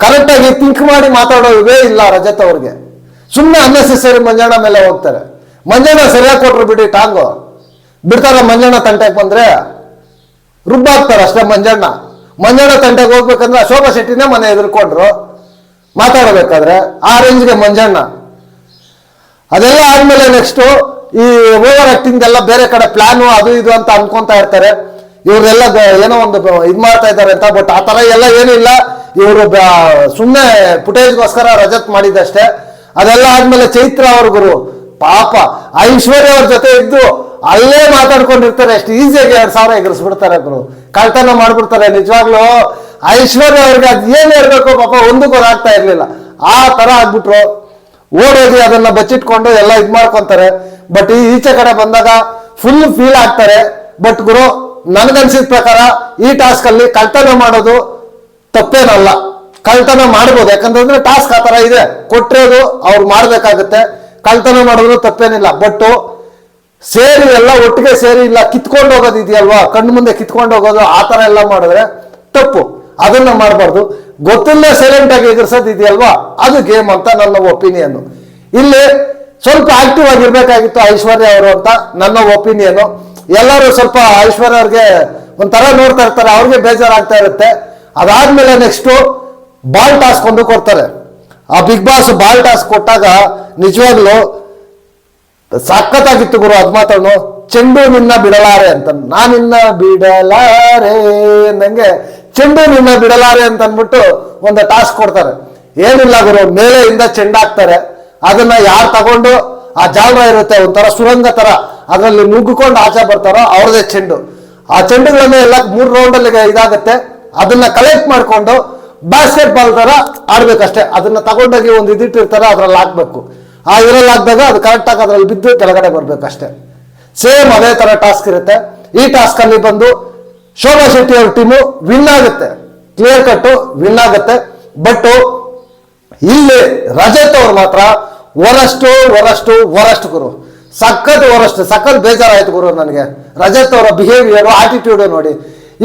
ಕರೆಕ್ಟ್ ಆಗಿ ಥಿಂಕ್ ಮಾಡಿ ಮಾತಾಡೋದೇ ಇಲ್ಲ ರಜತ್ ಅವ್ರಿಗೆ. ಸುಮ್ಮನೆ ಅನ್ನೆಸೆಸರಿ ಮಂಜಣ್ಣ ಮೇಲೆ ಹೋಗ್ತಾರೆ. ಮಂಜಣ್ಣ ಸರಿಯಾಗಿ ಕೊಟ್ರು ಬಿಡಿ ಟಾಂಗು. ಬಿಡ್ತಾರ ಮಂಜಣ್ಣ ತಂಟೆಗೆ ಬಂದ್ರೆ. ರುಬ್ಬಾಕ್ತಾರೆ ಅಷ್ಟೇ ಮಂಜಣ್ಣ. ಮಂಜಣ್ಣ ತಂಟೆಗೆ ಹೋಗ್ಬೇಕಂದ್ರೆ ಶೋಭಾ ಶೆಟ್ಟಿನೇ ಮನೆ ಎದುರ್ಕೊಂಡ್ರು. ಮಾತಾಡಬೇಕಾದ್ರೆ ಆ ರೇಂಜ್ಗೆ ಮಂಜಣ್ಣ. ಅದೆಲ್ಲ ಆದ್ಮೇಲೆ ನೆಕ್ಸ್ಟ್ ಈ ಓವರ್ ಆಕ್ಟಿಂಗ್ ಎಲ್ಲ ಬೇರೆ ಕಡೆ ಪ್ಲಾನು ಅದು ಇದು ಅಂತ ಅನ್ಕೊಂತಾ ಇರ್ತಾರೆ. ಇವರೆಲ್ಲ ಏನೋ ಒಂದು ಇದು ಮಾಡ್ತಾ ಇದ್ದಾರೆ ಅಂತ ಬಟ್ ಆ ಥರ ಎಲ್ಲ ಏನಿಲ್ಲ ಇವರು ಸುಮ್ಮನೆ ಪುಟೇಜ್ಗೋಸ್ಕರ ರಜತ್ ಮಾಡಿದ್ದಷ್ಟೇ ಅದೆಲ್ಲ ಆದ್ಮೇಲೆ ಚೈತ್ರ ಅವ್ರ ಗುರು. ಪಾಪ, ಐಶ್ವರ್ಯ ಅವ್ರ ಜೊತೆ ಇದ್ದು ಅಲ್ಲೇ ಮಾತಾಡ್ಕೊಂಡಿರ್ತಾರೆ. ಎಷ್ಟು ಈಸಿಯಾಗಿ ಎರಡು ಸಾವಿರ ಎಗರಿಸ್ಬಿಡ್ತಾರೆ ಗುರು. ಕಳ್ತನ ಮಾಡ್ಬಿಡ್ತಾರೆ, ನಿಜವಾಗ್ಲೂ. ಐಶ್ವರ್ಯ ಅವ್ರಿಗೆ ಅದು ಏನು ಹೇಳ್ಬೇಕು ಪಾಪ ಒಂದು ಆಗ್ತಾ ಇರ್ಲಿಲ್ಲ. ಆ ತರ ಆಗ್ಬಿಟ್ರು. ಓಡೋಗಿ ಅದನ್ನ ಬಚ್ಚಿಟ್ಕೊಂಡು ಎಲ್ಲ ಇದ್ ಮಾಡ್ಕೊಂತಾರೆ. ಬಟ್ ಈ ಈಚೆ ಕಡೆ ಬಂದಾಗ ಫುಲ್ ಫೀಲ್ ಆಗ್ತಾರೆ. ಬಟ್ ಗುರು, ನನಗನ್ಸಿದ ಪ್ರಕಾರ ಈ ಟಾಸ್ಕ್ ಅಲ್ಲಿ ಕಳ್ತನ ಮಾಡೋದು ತಪ್ಪೇನಲ್ಲ. ಕಳ್ತನ ಮಾಡ್ಬೋದು. ಯಾಕಂತಂದ್ರೆ ಟಾಸ್ಕ್ ಆ ತರ ಇದೆ. ಕೊಟ್ಟಿರೋದು ಅವ್ರು ಮಾಡ್ಬೇಕಾಗತ್ತೆ. ಕಳ್ತನ ಮಾಡಿದ್ರು ತಪ್ಪೇನಿಲ್ಲ. ಬಟ್ ಸೇರಿ ಎಲ್ಲ ಒಟ್ಟಿಗೆ ಸೇರಿ ಇಲ್ಲ ಕಿತ್ಕೊಂಡು ಹೋಗೋದು ಇದೆಯಲ್ವಾ ಕಣ್ಣು ಮುಂದೆ ಕಿತ್ಕೊಂಡು ಹೋಗೋದು ಆ ತರ ಎಲ್ಲ ಮಾಡಿದ್ರೆ ತಪ್ಪು. ಅದನ್ನ ಮಾಡಬಾರ್ದು. ಗೊತ್ತಿಲ್ಲ ಸೈಲೆಂಟ್ ಆಗಿ ಎದುರಿಸೋದು ಇದೆಯಲ್ವಾ? ಅದು ಗೇಮ್ ಅಂತ ನನ್ನ ಒಪಿನಿಯನ್ ಇಲ್ಲಿ ಸ್ವಲ್ಪ ಆಕ್ಟಿವ್ ಆಗಿರ್ಬೇಕಾಗಿತ್ತು ಐಶ್ವರ್ಯ ಅವರು ಅಂತ ನನ್ನ ಒಪಿನಿಯನ್ ಎಲ್ಲರೂ ಸ್ವಲ್ಪ ಐಶ್ವರ್ಯ ಅವ್ರಿಗೆ ಒಂಥರ ನೋಡ್ತಾ ಇರ್ತಾರೆ. ಅವ್ರಿಗೆ ಬೇಜಾರಾಗ್ತಾ ಇರುತ್ತೆ. ಅದಾದ್ಮೇಲೆ ನೆಕ್ಸ್ಟ್ ಬಾಲ್ ಟಾಸ್ಕ್ ಕೊಂಡು ಕೊಡ್ತಾರೆ. ಆ ಬಿಗ್ ಬಾಸ್ ಬಾಲ್ ಟಾಸ್ಕ್ ಕೊಟ್ಟಾಗ ನಿಜವಾಗ್ಲೂ ಸಖತ್ತಾಗಿತ್ತು ಗುರು ಅದ್ ಮಾತನ್ನು ಚೆಂಡು ನಿನ್ನ ಬಿಡಲಾರೆ ಅಂತ ನಾನಿನ್ನ ಬಿಡಲಾರೆ ಅಂದಂಗೆ ಚೆಂಡು ನಿನ್ನ ಬಿಡಲಾರೆ ಅಂತ ಅಂದ್ಬಿಟ್ಟು ಒಂದು ಟಾಸ್ಕ್ ಕೊಡ್ತಾರೆ. ಏನಿಲ್ಲ ಗುರು, ಮೇಲೆಯಿಂದ ಚೆಂಡಾಕ್ತಾರೆ. ಅದನ್ನ ಯಾರು ತಗೊಂಡು ಆ ಜಾಲ ಇರುತ್ತೆ ಒಂಥರ ಸುರಂಗ ತರ, ಅದರಲ್ಲಿ ನುಗ್ಗಿಕೊಂಡು ಆಚೆ ಬರ್ತಾರೋ ಅವ್ರದೇ ಚೆಂಡು. ಆ ಚೆಂಡುಗಳನ್ನ ಎಲ್ಲ ಮೂರು ರೌಂಡಲ್ಲಿ ಇದಾಗುತ್ತೆ. ಅದನ್ನ ಕಲೆಕ್ಟ್ ಮಾಡಿಕೊಂಡು ಬಾಸ್ಕೆಟ್ ಬಾಲ್ ತರ ಆಡ್ಬೇಕಷ್ಟೇ. ಅದನ್ನ ತಗೊಂಡೋಗಿ ಒಂದು ಇದಿಟ್ಟಿರ್ತಾರೆ, ಅದ್ರಲ್ಲಿ ಹಾಕ್ಬೇಕು. ಆ ಇದ್ರಲ್ಲಿ ಹಾಕಿದಾಗ ಅದು ಕರೆಕ್ಟಾಗಿ ಅದ್ರಲ್ಲಿ ಬಿದ್ದು ಕೆಳಗಡೆ ಬರ್ಬೇಕಷ್ಟೇ. ಸೇಮ್ ಅದೇ ತರ ಟಾಸ್ಕ್ ಇರುತ್ತೆ. ಈ ಟಾಸ್ಕ್ ಅಲ್ಲಿ ಬಂದು ಶೋಭಾ ಶೆಟ್ಟಿ ಅವ್ರ ಟೀಮು ವಿನ್ ಆಗುತ್ತೆ. ಕ್ಲಿಯರ್ ಕಟ್ ವಿನ್ ಆಗುತ್ತೆ. ಬಟ್ ಇಲ್ಲಿ ರಜತ್ ಅವ್ರು ಮಾತ್ರ ವರಷ್ಟು ಒರಷ್ಟು ಒರಷ್ಟು ಗುರು. ಸಖತ್ ಒರಷ್ಟು ಸಖತ್ ಬೇಜಾರಾಯ್ತು ಗುರು ನನಗೆ. ರಜತ್ ಅವರ ಬಿಹೇವಿಯರ್ ಆಟಿಟ್ಯೂಡ್ ನೋಡಿ.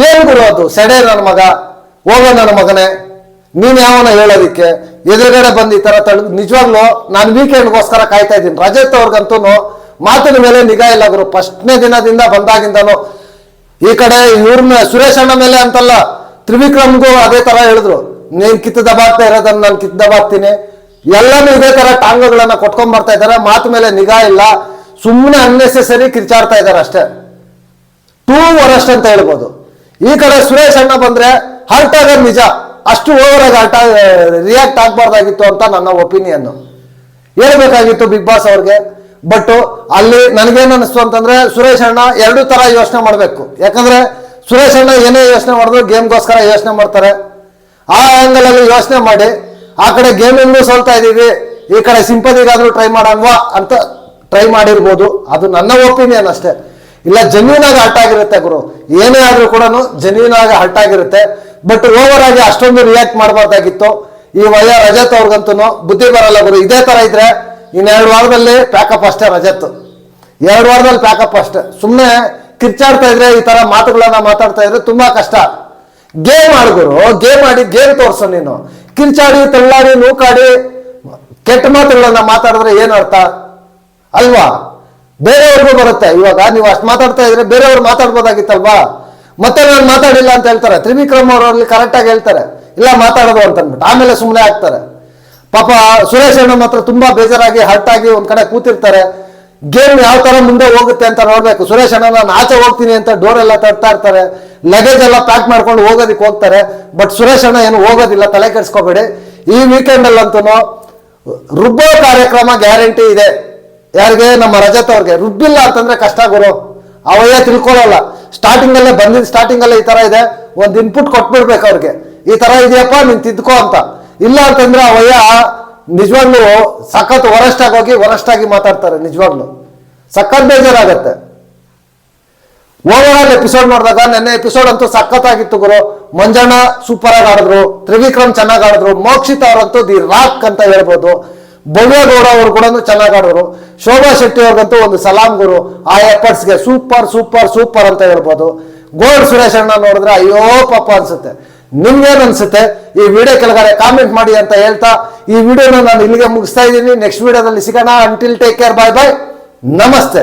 ಏನು ಗುರು ಅದು? ಸೆಡೆ ನನ್ನ ಮಗ, ಹೋಗೋ ನನ್ನ ಮಗನೇ. ನೀನ್ ಯಾವನ ಹೇಳೋದಿಕ್ಕೆ? ಎದುರುಗಡೆ ಬಂದು ಈ ತರ ತಳ ನಿಜವಾಗ್ಲೂ ನಾನು ವೀಕೆಂಡ್ಗೋಸ್ಕರ ಕಾಯ್ತಾ ಇದ್ದೀನಿ. ರಜತ್ ಅವ್ರಿಗಂತೂ ಮಾತಿನ ಮೇಲೆ ನಿಗಾ ಇಲ್ಲ ಗುರು. ಫಸ್ಟ್ನೇ ದಿನದಿಂದ ಬಂದಾಗಿಂದನು ಈ ಕಡೆ ಇವ್ರನ್ನ ಸುರೇಶ್ ಅಣ್ಣ ಮೇಲೆ ಅಂತಲ್ಲ ತ್ರಿವಿಕ್ರಮ್ಗೂ ಅದೇ ತರ ಹೇಳಿದ್ರು. ನೀನ್ ಕಿತ್ತು ದಬಾಕ್ತಾ ಇರೋದನ್ನ ನಾನು ಕಿತ್ತ ದಬಾಕ್ತೀನಿ ಎಲ್ಲಾನು ಇದೇ ತರ ಟಾಂಗಗಳನ್ನ ಕೊಟ್ಕೊಂಡ್ ಬರ್ತಾ ಇದಾರೆ. ಮಾತು ಮೇಲೆ ನಿಗಾ ಇಲ್ಲ. ಸುಮ್ಮನೆ ಅನ್ನೆಸೆಸರಿ ಕಿರ್ಚಾಡ್ತಾ ಇದಾರೆ ಅಷ್ಟೇ. ಟೂ ವರಸ್ಟ್ ಅಂತ ಹೇಳ್ಬೋದು. ಈ ಕಡೆ ಸುರೇಶ್ ಅಣ್ಣ ಬಂದ್ರೆ ಹರ್ಟ್ ಆಗೋದು ನಿಜ. ಅಷ್ಟು ಓವರ್ ಆಗಿ ಹರ್ಟ್ ರಿಯಾಕ್ಟ್ ಆಗ್ಬಾರ್ದಾಗಿತ್ತು ಅಂತ ನನ್ನ ಒಪಿನಿಯನ್ ಹೇಳ್ಬೇಕಾಗಿತ್ತು ಬಿಗ್ ಬಾಸ್ ಅವ್ರಿಗೆ. ಬಟ್ ಅಲ್ಲಿ ನನಗೇನು ಅನಿಸ್ತು ಅಂತಂದ್ರೆ ಸುರೇಶ್ ಅಣ್ಣ ಎರಡು ತರ ಯೋಚನೆ ಮಾಡಬೇಕು. ಯಾಕಂದ್ರೆ ಸುರೇಶ್ ಅಣ್ಣ ಏನೇ ಯೋಚನೆ ಮಾಡಿದ್ರು ಗೇಮ್ಗೋಸ್ಕರ ಯೋಚನೆ ಮಾಡ್ತಾರೆ. ಆ ಆಂಗಲ್ ಅಲ್ಲಿ ಯೋಚನೆ ಮಾಡಿ, ಆ ಕಡೆ ಗೇಮಿಂಗು ಸೋಲ್ತಾ ಇದ್ದೀವಿ ಈ ಕಡೆ ಸಿಂಪದಿಗಾದ್ರೂ ಟ್ರೈ ಮಾಡಲ್ವಾ ಅಂತ ಟ್ರೈ ಮಾಡಿರ್ಬೋದು. ಅದು ನನ್ನ ಒಪಿನಿಯನ್ ಅಷ್ಟೇ. ಇಲ್ಲ ಜನ್ಯೂನ್ ಆಗಿ ಹರ್ಟ್ ಆಗಿರುತ್ತೆ ಗುರು. ಏನೇ ಆದ್ರೂ ಕೂಡ ಜನ್ಯೂನ್ ಆಗಿ ಹರ್ಟ್ ಆಗಿರುತ್ತೆ. ಬಟ್ ಓವರ್ ಆಗಿ ಅಷ್ಟೊಂದು ರಿಯಾಕ್ಟ್ ಮಾಡಬಾರ್ದಾಗಿತ್ತು. ಈ ವಯ ರಜತ್ ಅವ್ರಿಗಂತೂ ಬುದ್ಧಿ ಬರಲ್ಲ ಗುರು. ಇದೇ ತರ ಇದ್ರೆ ಇನ್ನೆರಡು ವಾರದಲ್ಲಿ ಪ್ಯಾಕಪ್ ಅಷ್ಟೇ ರಜತ್ ಎರಡು ವಾರದಲ್ಲಿ ಪ್ಯಾಕಪ್ ಅಷ್ಟೇ. ಸುಮ್ಮನೆ ಕಿರ್ಚಾಡ್ತಾ ಇದ್ರೆ ಈ ತರ ಮಾತುಗಳನ್ನ ಮಾತಾಡ್ತಾ ಇದ್ರೆ ತುಂಬಾ ಕಷ್ಟ. ಗೇಮ್ ಆಡ್ಗುರು ಗೇಮ್ ಆಡಿ ಗೇಮ್ ತೋರ್ಸು ನೀನು. ಕಿರ್ಚಾಡಿ, ತಳ್ಳಾಡಿ, ನೂಕಾಡಿ, ಕೆಟ್ಟ ಮಾತುಗಳನ್ನ ಮಾತಾಡಿದ್ರೆ ಏನು ಅರ್ಥ? ಅಲ್ವಾ? ಬೇರೆಯವ್ರಿಗೂ ಬರುತ್ತೆ. ಇವಾಗ ನೀವು ಅಷ್ಟು ಮಾತಾಡ್ತಾ ಇದ್ರೆ ಬೇರೆಯವ್ರು ಮಾತಾಡ್ಬೋದಾಗಿತ್ತಲ್ವಾ? ಮತ್ತೆ ನಾನು ಮಾತಾಡಿಲ್ಲ ಅಂತ ಹೇಳ್ತಾರೆ. ತ್ರಿವಿಕ್ರಮ್ ಅವರಲ್ಲಿ ಕರೆಕ್ಟಾಗಿ ಹೇಳ್ತಾರೆ. ಇಲ್ಲ, ಮಾತಾಡೋದು ಅಂತ ಅಂದ್ಬಿಟ್ಟು ಆಮೇಲೆ ಸುಮ್ಮನೆ ಆಗ್ತಾರೆ ಪಾಪ ಸುರೇಶ್ ಅಣ್ಣ ಮಾತ್ರ ತುಂಬಾ ಬೇಜಾರಾಗಿ ಹರ್ಟ್ ಆಗಿ ಒಂದ್ ಕಡೆ ಕೂತಿರ್ತಾರೆ. ಗೇಮ್ ಯಾವ ತರ ಮುಂದೆ ಹೋಗುತ್ತೆ ಅಂತ ನೋಡ್ಬೇಕು. ಸುರೇಶ್ ಅಣ್ಣ ನಾನು ಆಚೆ ಹೋಗ್ತೀನಿ ಅಂತ ಡೋರ್ ಎಲ್ಲ ತಡ್ತಾ ಇರ್ತಾರೆ. ಲಗೇಜ್ ಎಲ್ಲ ಪ್ಯಾಕ್ ಮಾಡ್ಕೊಂಡು ಹೋಗೋದಕ್ಕೆ ಹೋಗ್ತಾರೆ. ಬಟ್ ಸುರೇಶ್ ಅಣ್ಣ ಏನು ಹೋಗೋದಿಲ್ಲ, ತಲೆ ಕೆಡಿಸ್ಕೋಬೇಡಿ. ಈ ವೀಕೆಂಡ್ ಅಲ್ಲಂತೂ ರುಬ್ಬೋ ಕಾರ್ಯಕ್ರಮ ಗ್ಯಾರಂಟಿ ಇದೆ. ಯಾರಿಗೆ? ನಮ್ಮ ರಜತ್ ಅವ್ರಿಗೆ. ರುಬ್ಬಿಲ್ಲ ಅಂತಂದ್ರೆ ಕಷ್ಟ ಗುರು. ಅವಯ್ಯ ತಿಳ್ಕೊಳ್ಳಲ್ಲ. ಸ್ಟಾರ್ಟಿಂಗ್ ಅಲ್ಲೇ ಬಂದಿದ್ ಸ್ಟಾರ್ಟಿಂಗ್ ಅಲ್ಲೇ ಈ ತರ ಇದೆ. ಒಂದು ಇನ್ಪುಟ್ ಕೊಟ್ಬಿಡ್ಬೇಕು ಅವ್ರಿಗೆ. ಈ ತರ ಇದೆಯಪ್ಪ ನೀನ್ ತಿದ್ಕೋ ಅಂತ. ಇಲ್ಲ ಅಂತಂದ್ರೆ ಅವಯ್ಯ ನಿಜವಾಗ್ಲೂ ಸಖತ್ ವರಷ್ಟಾಗಿ ಹೋಗಿ ವರಷ್ಟಾಗಿ ಮಾತಾಡ್ತಾರೆ, ನಿಜವಾಗ್ಲು. ಸಖತ್ ಬೇಜಾರಾಗತ್ತೆ. ಓವರ್ ಎಪಿಸೋಡ್ ನೋಡಿದಾಗ ನೆನ್ನೆ ಎಪಿಸೋಡ್ ಅಂತೂ ಸಖತ್ತಾಗಿತ್ತು ಗುರು. ಮಂಜಣ್ಣ ಸೂಪರ್ ಆಗಿ ಆಡಿದ್ರು, ತ್ರಿವಿಕ್ರಮ್ ಚೆನ್ನಾಗಿ ಆಡಿದ್ರು, ಮೋಕ್ಷಿತ ಅವರಂತೂ ದಿ ರಾಕ್ ಅಂತ ಹೇಳ್ಬೋದು. ಗೌಡ ಅವರು ಕೂಡ ಚೆನ್ನಾಗಿ ಆಡಿದ್ರು. ಶೋಭಾ ಶೆಟ್ಟಿ ಅವ್ರಿಗಂತೂ ಒಂದು ಸಲಾಂ ಗುರು. ಆ ಎಫರ್ಟ್ಸ್ಗೆ ಸೂಪರ್ ಸೂಪರ್ ಸೂಪರ್ ಅಂತ ಹೇಳ್ಬೋದು. ಗೋಲ್ಡ್ ಸುರೇಶ್ ಅಣ್ಣ ನೋಡಿದ್ರೆ ಅಯ್ಯೋ ಪಾಪ ಅನ್ಸುತ್ತೆ. ನಿಮ್ಗೇನ್ ಅನ್ಸುತ್ತೆ ಈ ವಿಡಿಯೋ ಕೆಳಗಡೆ ಕಾಮೆಂಟ್ ಮಾಡಿ ಅಂತ ಹೇಳ್ತಾ, ಈ ವಿಡಿಯೋನ ನಾನು ಇಲ್ಲಿಗೆ ಮುಗಿಸ್ತಾ ಇದ್ದೀನಿ. ನೆಕ್ಸ್ಟ್ ವಿಡಿಯೋದಲ್ಲಿ ಸಿಗೋಣ. Until take care bye bye ನಮಸ್ತೆ.